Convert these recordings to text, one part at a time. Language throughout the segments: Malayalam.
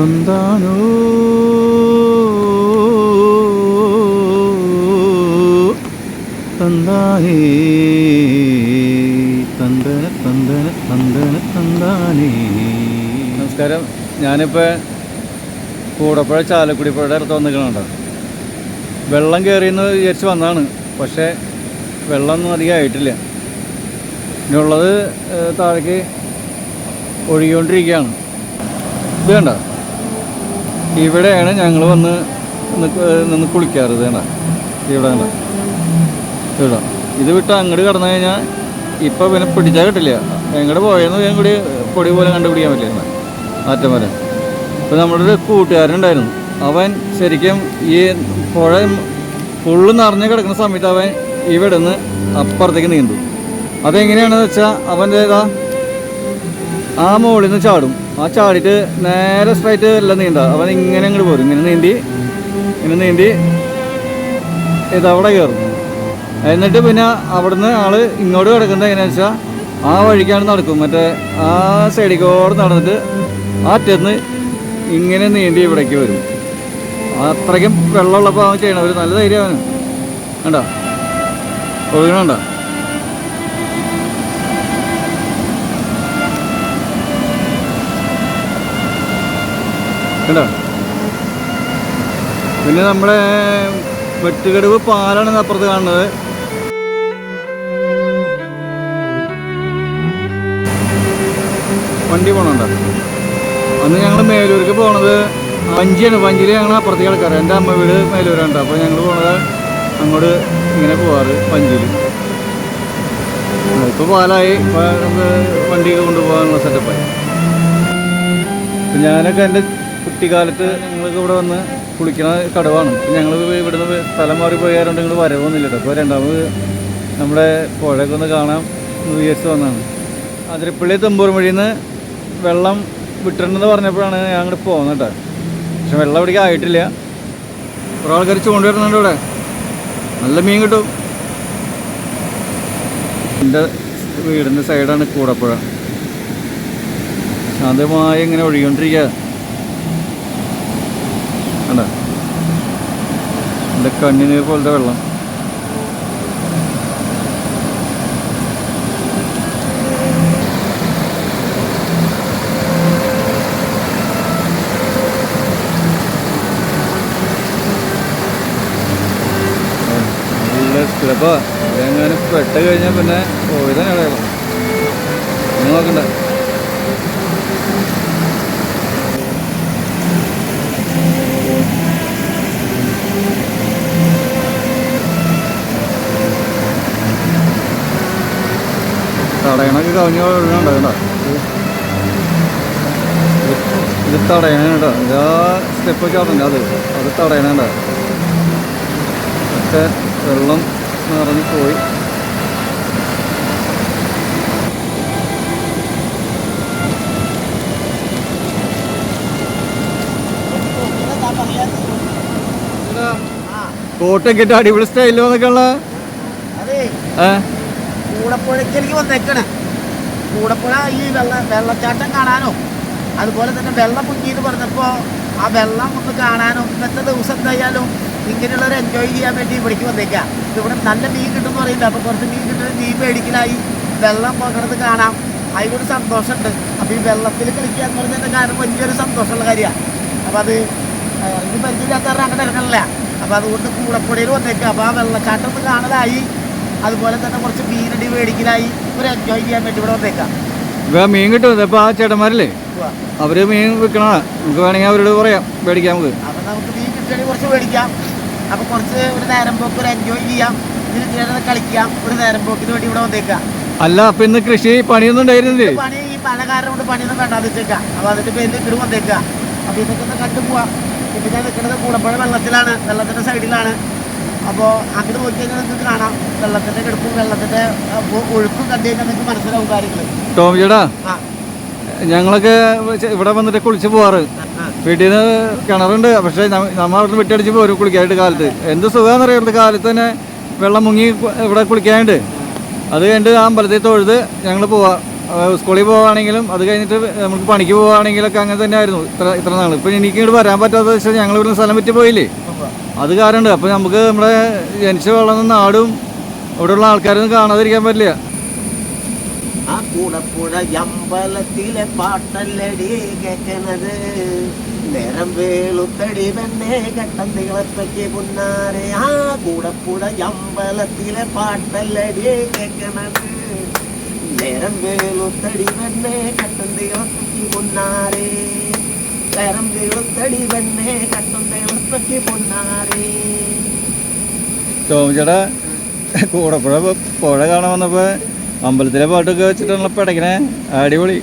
തന്താനോ? തന്താനേ തന്തന തന്തന തന്തന തന്താനേ. നമസ്കാരം. ഞാനിപ്പോൾ കൂടപ്പുഴ ചാലക്കുടി പുഴയുടെ അടുത്ത് വന്നിരിക്കണുണ്ട്? വെള്ളം കയറിയെന്ന് വിചാരിച്ച് വന്നതാണ്. പക്ഷേ വെള്ളമൊന്നും അധികം ആയിട്ടില്ല. ഇനിയുള്ളത് താഴേക്ക് ഒഴുകിക്കൊണ്ടിരിക്കുകയാണ്. ഇത് കണ്ട? ഇവിടെയാണ് ഞങ്ങൾ വന്ന് നിന്ന് കുളിക്കാറ് ഇത് കണ്ട. ഇവിടെ ഇവിടെ. ഇത് വിട്ട് അങ്ങോട്ട് കടന്നു കഴിഞ്ഞാൽ ഇപ്പം പിന്നെ പിടിച്ചാൽ കിട്ടില്ല. എങ്ങോട്ട് പോയെന്ന് ഞാൻ കൂടി പൊടി പോലെ കണ്ടുപിടിക്കാൻ പറ്റില്ല. മാറ്റം വരെ ഇപ്പം നമ്മുടെ ഒരു കൂട്ടുകാരനുണ്ടായിരുന്നു. അവൻ ശരിക്കും ഈ പുഴ ഫുള്ള് നിറഞ്ഞ് കിടക്കുന്ന സമയത്ത് അവൻ ഇവിടെ നിന്ന് അപ്പുറത്തേക്ക് നീന്തും. അതെങ്ങനെയാണെന്ന് വെച്ചാൽ അവന്റെ ആ മുകളിൽ നിന്ന് ചാടും. ആ ചാടിയിട്ട് നേരെ സ്ട്രൈറ്റ് എല്ലാം നീണ്ട അവൻ ഇങ്ങനെ അങ്ങോട്ട് പോരും. ഇങ്ങനെ നീന്തി ഇങ്ങനെ നീന്തി അവിടെ കയറും എന്നിട്ട് പിന്നെ അവിടുന്ന് ആൾ ഇങ്ങോട്ട് കിടക്കുന്നത് എങ്ങനെയാണെന്ന് വെച്ചാൽ ആ വഴിക്കാണ് നടക്കും. മറ്റേ ആ സൈഡിക്കോട് നടന്നിട്ട് ആ അറ്റത്ത് ഇങ്ങനെ നീന്തി ഇവിടേക്ക് വരും. അത്രയ്ക്കും വെള്ളമുള്ളപ്പോൾ അവൻ ചെയ്യണം ഒരു നല്ല ധൈര്യമാണ്. അവന് കണ്ട? കണ്ടോ പിന്നെ നമ്മുടെ വെട്ടുകടുവ് പാലാണ് അപ്പുറത്ത് കാണുന്നത്. വണ്ടി പോണുണ്ടോ? അന്ന് ഞങ്ങൾ മേലൂർക്ക് പോണത് വഞ്ചിയാണ്. വഞ്ചിയിൽ ഞങ്ങൾ അപ്പുറത്തേക്ക് കിടക്കാറ്. എന്റെ അമ്മ വീട് മേലൂരാണ് അപ്പോൾ ഞങ്ങൾ പോണത് അങ്ങോട്ട് ഇങ്ങനെ പോവാറ് വഞ്ചിയിൽ ഇപ്പോൾ പാലായി. നമുക്ക് വണ്ടിയൊക്കെ കൊണ്ടുപോകാനുള്ള സെറ്റപ്പായി ഞാനൊക്കെ എന്റെ കുട്ടിക്കാലത്ത് നിങ്ങൾക്ക് ഇവിടെ വന്ന് കുളിക്കുന്ന കടവാണ്. ഞങ്ങൾ ഇവിടുന്ന് സ്ഥലം മാറി പോയാറുണ്ട് നിങ്ങൾ വരവൊന്നുമില്ല അപ്പോൾ രണ്ടാമത് നമ്മുടെ പുഴയൊക്കെ ഒന്ന് കാണാൻ വിചാരിച്ച് വന്നതാണ്. അതിരപ്പള്ളി തെമ്പൂർ വഴിയിൽ നിന്ന് വെള്ളം വിട്ടിട്ടുണ്ടെന്ന് പറഞ്ഞപ്പോഴാണ് ഞാൻ അങ്ങോട്ട് പോകുന്നത് കേട്ടോ. പക്ഷെ വെള്ളം ഇവിടേക്ക് ആയിട്ടില്ല. കുറേ ആൾക്കാർ ചൂണ്ടിടുന്നുണ്ട് ഇവിടെ. നല്ല മീൻ കിട്ടും. എന്റെ വീടിന്റെ സൈഡാണ് കൂടപ്പുഴ. ശാന്തമായി ഇങ്ങനെ ഒഴുകിക്കൊണ്ടിരിക്കുക. കണ്ട? എന്റെ കണ്ണിനീർ പോലത്തെ വെള്ളം. ചിലപ്പോൾ എങ്ങാനും പെട്ട് കഴിഞ്ഞാൽ പിന്നെ പോയതാണ് നോക്കണ്ട. തടയണൊക്കെ കവിഞ്ഞ് കേട്ടോ. ഇത് തടയണ കേട്ടോ. ഇതാ സ്റ്റെപ്പ് ചാടുന്നുണ്ട് അത് അത് തടയണ കേട്ടോ. ഒക്കെ വെള്ളം നിറഞ്ഞു പോയി. കോട്ടൊക്കെ ഇട്ട് അടിപൊളി സ്റ്റൈലോ എന്നൊക്കെ അതെ. ഏ? കൂടപ്പുഴയ്ക്കലേക്ക് വന്നേക്കണേ. കൂടപ്പുഴ ഈ വെള്ള വെള്ളച്ചാട്ടം കാണാനോ. അതുപോലെ തന്നെ വെള്ളം മുങ്ങിയെന്ന് പറഞ്ഞപ്പോൾ ആ വെള്ളം ഒന്ന് കാണാനോ ഇന്നത്തെ ദിവസം എന്തായാലും ഇങ്ങനെയുള്ളവർ എൻജോയ് ചെയ്യാൻ വേണ്ടി ഇവിടേക്ക് വന്നേക്കാം. ഇവിടെ നല്ല മീൻ കിട്ടും പറയുന്നത് അപ്പോൾ കുറച്ച് മീൻ കിട്ടുന്ന മീൻ മേടിക്കലായി വെള്ളം പോകണത് കാണാം. അതിനൊരു സന്തോഷമുണ്ട്. അപ്പോൾ ഈ വെള്ളത്തിൽ കളിക്കുക എന്ന് പറഞ്ഞതിന്റെ കാരണം വലിയൊരു സന്തോഷമുള്ള കാര്യമാണ് അപ്പോൾ അത് ഇത് പരിചയമില്ലാത്തവരുടെ അങ്ങനെ ഇറങ്ങണില്ല? അപ്പോൾ അതുകൊണ്ട് കൂടപ്പുഴയിൽ വന്നേക്കാം. അപ്പോൾ ആ വെള്ളച്ചാട്ടം ഒന്ന് കാണലായി. അതുപോലെ തന്നെ കുറച്ച് മീനടി മേടിക്കലായി. ഒരു എൻജോയ് ചെയ്യാൻ വേണ്ടി ഇവിടെ വന്നേക്കാം. ഇപ്പൊ മീൻ കിട്ടുന്നത് ഇപ്പൊ ആ ചേട്ടന്മാരല്ലേ. അവർ മീൻ വിൽക്കണോ നമുക്ക് വേണമെങ്കിൽ അവരോട് പറയാം. മേടിക്കാം നമുക്ക്. അപ്പൊ നമുക്ക് മീൻ കിട്ടുകയാണെങ്കിൽ കുറച്ച് മേടിക്കാം. അപ്പൊ കുറച്ച് ഒരു നേരം പോക്ക് ഒരു എൻജോയ് ചെയ്യാം. ഇതിന് കളിക്കാം. ഒരു നേരം പോക്കിന് വേണ്ടി ഇവിടെ വന്നേക്കാം. അല്ല അപ്പൊ ഇന്ന് കൃഷി പണിയൊന്നും ഉണ്ടായിരുന്നില്ലേ? പണി ഈ പല കാരണം കൊണ്ട് പണിയൊന്നും വേണ്ടാന്ന് വെച്ചേക്കാം. അപ്പോൾ അതിന്റെ പേരിൽ ഇങ്ങോട്ട് വന്നേക്കാം. അപ്പൊ ഇതൊക്കെ ഒന്ന് കണ്ടു പോവാം ഇപ്പം ഞാൻ നിൽക്കുന്നത് കൂടപ്പുഴ വെള്ളത്തിലാണ്. വെള്ളത്തിന്റെ സൈഡിലാണ് അപ്പോൾ അങ്ങോട്ട് നോക്കി കഴിഞ്ഞാൽ നിങ്ങൾക്ക് കാണാം. വെള്ളത്തിന്റെ കിടപ്പും വെള്ളത്തിന്റെ ഒഴുക്കും കണ്ടു കഴിഞ്ഞാൽ നിങ്ങൾക്ക് മനസ്സിലാവും കാര്യങ്ങൾ ടോം ചേട്ടാ ആ. ഞങ്ങളൊക്കെ ഇവിടെ വന്നിട്ട് കുളിച്ച് പോവാറ്. വീട്ടിൽ നിന്ന് കിണറുണ്ട്. പക്ഷേ നമ്മൾ നമ്മ അവിടെ വെട്ടിയടിച്ച് പോരും കുളിക്കാനായിട്ട് കാലത്ത്. എന്ത് സുഖമാണെന്ന് അറിയാം. കാലത്ത് തന്നെ വെള്ളം മുങ്ങി ഇവിടെ കുളിക്കാനുണ്ട് അത് കഴിഞ്ഞിട്ട് ആ അമ്പലത്തിൽ തൊഴുത് ഞങ്ങൾ പോവാം. സ്കൂളിൽ പോവുകയാണെങ്കിലും അത് കഴിഞ്ഞിട്ട് നമുക്ക് പണിക്ക് പോവുകയാണെങ്കിലൊക്കെ അങ്ങനെ തന്നെ ആയിരുന്നു ഇത്ര ഇത്ര നാൾ ഇപ്പം എനിക്ക് ഇങ്ങോട്ട് വരാൻ പറ്റാത്ത വെച്ചാൽ ഞങ്ങൾ ഇവിടുന്ന് സ്ഥലം വിറ്റ് പോയില്ലേ? അത് കാരണമുണ്ട്. അപ്പോൾ നമുക്ക് നമ്മുടെ ജനിച്ച വളർന്ന നാടും ഇവിടെയുള്ള ആൾക്കാരൊന്നും കാണാതിരിക്കാൻ പറ്റില്ല. ആ കൂടപ്പുഴ അമ്പലത്തിലെ പാട്ടല്ലടി കേക്കണത്. നേരം വേളുത്തടി പെണ്ണെ കെട്ടം തിളപ്പയ്ക്ക് പുന്നാരെ. ആ കൂടപ്പുഴ അമ്പലത്തിലെ പാട്ടല്ലടി കേക്കണത്. നേരം വേളുത്തടി പെണ്ണെ കെട്ടം തിളപ്പയ്ക്ക് പുന്നാരെ. നേരം വേളുത്തടി പെണ്ണെ കെട്ടം തിളപ്പയ്ക്ക് പുന്നാരെ ടോമിച്ചേട്ടാ കൂടപ്പുഴ പുഴ കാണാൻ വന്നപ്പോൾ അമ്പലത്തിലെ പാട്ടൊക്കെ വെച്ചിട്ടുള്ള പടക്കണേ അടിപൊളി.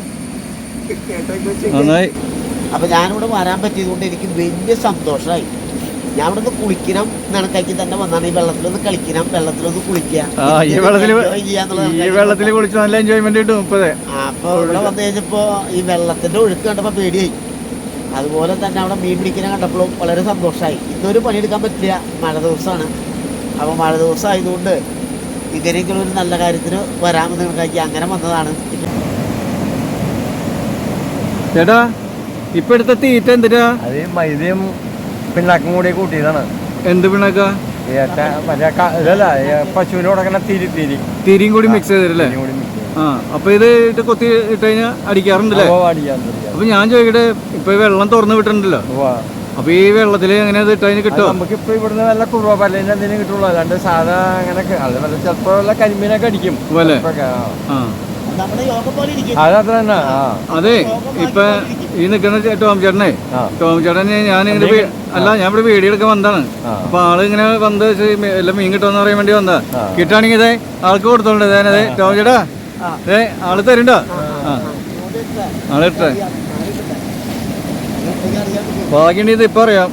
നന്നായി. അപ്പൊ ഞാനിവിടെ വരാൻ പറ്റിയതുകൊണ്ട് എനിക്ക് വലിയ സന്തോഷമായി ഞാൻ ഇവിടെ നിന്ന് കുളിക്കണം നടക്കി തന്നെ വന്നാണ്. ഈ വെള്ളത്തിലൊന്ന് കളിക്കണം വെള്ളത്തിലൊന്ന് കുളിക്കുക. ആ ഈ വെള്ളത്തിൽ enjoy ചെയ്യാന്നുള്ളത് ഈ വെള്ളത്തിൽ കുളിച്ച് നല്ല എൻജോയ്മെന്റ് കിട്ടും ഇപ്പതേ ആ, അപ്പൊ ഇവിടെ വന്നു കഴിഞ്ഞപ്പോ ഈ വെള്ളത്തിന്റെ ഒഴുക്ക് കണ്ടപ്പോ പേടിയായി. അതുപോലെ തന്നെ അവിടെ മീൻ പിടിക്കുന്ന കണ്ടപ്പോഴും വളരെ സന്തോഷമായി. ഇന്നൊരു പണിയെടുക്കാൻ പറ്റില്ല. മഴ ദിവസമാണ്. അപ്പോൾ മഴ ദിവസം ആയതുകൊണ്ട് ഇങ്ങനെയെങ്കിലും ഒരു നല്ല കാര്യത്തിന് വരാമെന്ന് കണക്കാക്കി അങ്ങനെ വന്നതാണ്. ചേട്ടാ ഇപ്പൊ എടുത്ത തീറ്റ എന്തിനാ? അത് മൈദയും പിണ്ണാക്കും കൂടി കൂട്ടിയതാണ്. എന്ത് പിണ്ണാക്ക? പശുവിന് കൊടുക്കണ തിരി തിരി. തിരിയും കൂടി മിക്സ് ചെയ്തിട്ടല്ലേ ആ അപ്പൊ ഇത് ഇട്ട് കൊത്തി ഇട്ട് കഴിഞ്ഞാൽ അടിക്കാറുണ്ടല്ലേ? അപ്പൊ ഞാൻ ചോദിക്കട്ടെ ഇപ്പൊ വെള്ളം തുറന്നു വിട്ടിട്ടുണ്ടല്ലോ. അപ്പൊ ഈ വെള്ളത്തിൽ എങ്ങനെ ഇത് ഇട്ടതിന് കിട്ടും നമുക്ക് നമുക്കിപ്പോ ഇവിടുന്ന് നല്ല കുറവാ പല്ലിന് എന്തെങ്കിലും കിട്ടുള്ളൂ. അല്ലാണ്ട് സാധാ അങ്ങനെ അത് വല്ല ചിലപ്പോ വല്ല കരിമീനൊക്കെ അടിക്കും. പോലെ? അതത്ര തന്നെ ആ. അതെ ഇപ്പൊ ഈ നിൽക്കുന്ന ടോം ചേട്ടനെ. ടോം ചേട്ടനെ ഞാൻ ഇങ്ങനെ അല്ല ഞാൻ ഇവിടെ വീഡിയോ എടുക്കാൻ വന്നതാണ്. അപ്പൊ ആൾ ഇങ്ങനെ വന്ന് എല്ലാം മീൻ കിട്ടുമെന്ന് പറയാൻ വേണ്ടി വന്നാ. കിട്ടുകയാണെങ്കിൽ ഇതേ ആൾക്ക് കൊടുത്തോണ്ട് അതെ ടോം ചേട്ടാ. ആൾ തരണ്ടോ? ആ. ഭാഗ്യണി ഇത് ഇപ്പൊ അറിയാം.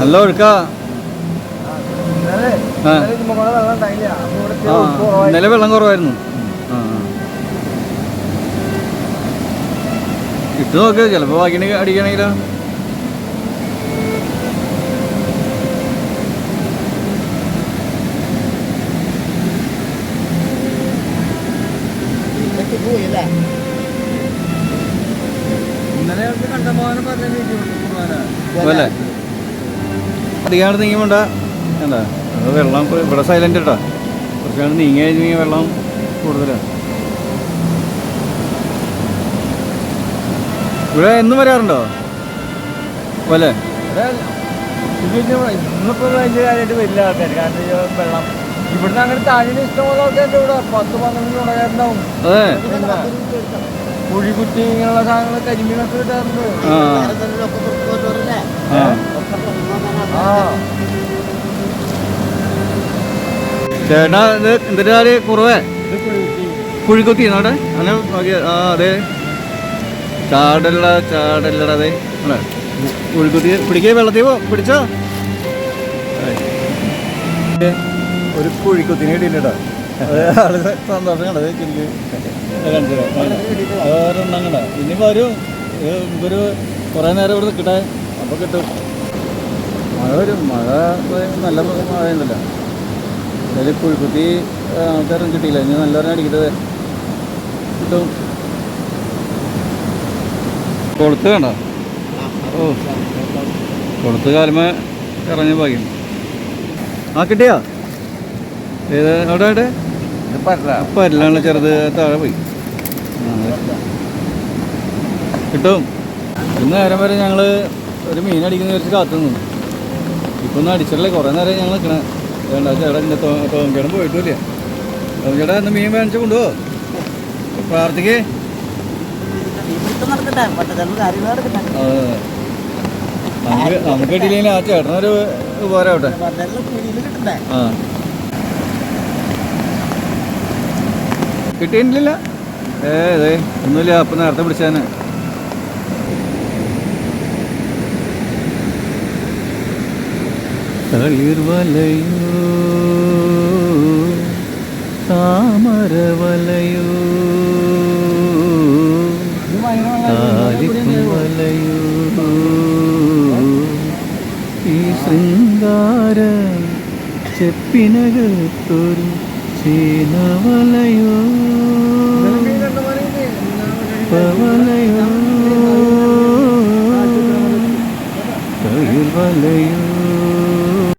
നല്ല ഒഴുക്കാ. ഇന്നലെ വെള്ളം കുറവായിരുന്നു. ഇട്ട് നോക്ക് ചിലപ്പോ ഭാഗ്യണി അടിക്കണെങ്കിലോ പോയില്ലേ ഇന്നലെ അവർക്ക് കണ്ടമാനം പറഞ്ഞ പോലെ അധികം നീങ്ങി വേണ്ട എന്താ? അത് വെള്ളം ഇവിടെ സൈലന്റ് കേട്ടോ കുറച്ചാണ് നീങ്ങി കഴിഞ്ഞാൽ വെള്ളം കൂടുതലാണ് ഇവിടെ എന്നും വരാറുണ്ടോ? പോലെ ഇന്നിപ്പോ വലിയ കാര്യമായിട്ട് വരില്ല ആൾക്കാർ കാരണം വെള്ളം ഇവിടുന്ന് അങ്ങനെ താഴെ ഇഷ്ടമുള്ള ആൾക്കാരുടെ ഇവിടെ. പത്ത് പന്ത്രണ്ട് ഗുണകാരണ്ടാവും അതെ. കുഴിക്കുറ്റി ഇങ്ങനെയുള്ള സാധനങ്ങൾ കരിമീനൊക്കെ കിട്ടാറുണ്ട് ചേട്ടാ ഇത് എന്തിനാല് കുറവേ? കുഴിക്കുത്തി നോട്ടെ അങ്ങനെ നോക്കിയ ആ അതെ. ചാടല്ല ചാടല്ലട അതെ. അല്ലേ? കുഴിക്കുത്തി പിടിക്കേ വെള്ളത്തിൽ പോ. പിടിച്ചോ. ഒരു കുഴിക്കുത്തിനെ കിട്ടിയിട്ടോ ആൾ സന്തോഷം കണ്ടത്. ചുരുക്കി വേറെണ്ണം കണ്ട ഇനി വരും ഒരു കുറേ നേരം ഇവിടെ നിൽക്കട്ടെ അപ്പോൾ കിട്ടും. മഴ വരും. മഴ നല്ല മഴയുണ്ടല്ലോ അതിൽ പുഴുക്കുത്തി ആൾക്കാരൊന്നും കിട്ടിയില്ല. ഇനി നല്ലവരെ അടിക്കട്ടെ. കിട്ടും. കൊളുത്ത് വേണ്ട ഓ. കൊളുത്ത് കാലമ ഇറങ്ങി ഭാഗ്യം ആ കിട്ടിയാ? ഏത് അവിടെ അപ്പം ചെറുത് താഴെ പോയി ആ, അതെ. കിട്ടും. ഇന്ന് നേരം വരെ ഞങ്ങൾ ഒരു മീൻ അടിക്കുന്ന വെച്ച് കാത്തു നിന്നു. ഇപ്പം ഒന്നും അടിച്ചിട്ടില്ല. കുറേ നേരം ഞങ്ങൾ നിൽക്കണേ വേണ്ട ചേട്ടാ എന്റെ തോന്നിച്ചേട്ടൻ പോയിട്ടില്ല തോന്നിച്ചേട്ടാ ഇന്ന് മീൻ മേടിച്ച് കൊണ്ടുപോ. പ്രാർത്ഥിക്കേ. നമുക്ക് നമുക്ക് കിട്ടിയില്ലെങ്കിൽ ആ ചേട്ടനൊരു ഉപകാരമാവട്ടെ. ആ. കിട്ടിയിട്ടില്ല ഏ അതെ ഒന്നുമില്ല. അപ്പം നേരത്തെ പിടിച്ചാന്. തളിർവലയോ താമരവലയോ താലിപ്പുവലയോ ഈ ശൃംഗാര ചെപ്പിനകത്തൊരു ചീനവലയോ പവലയോ കയ്യിൽ വലയോ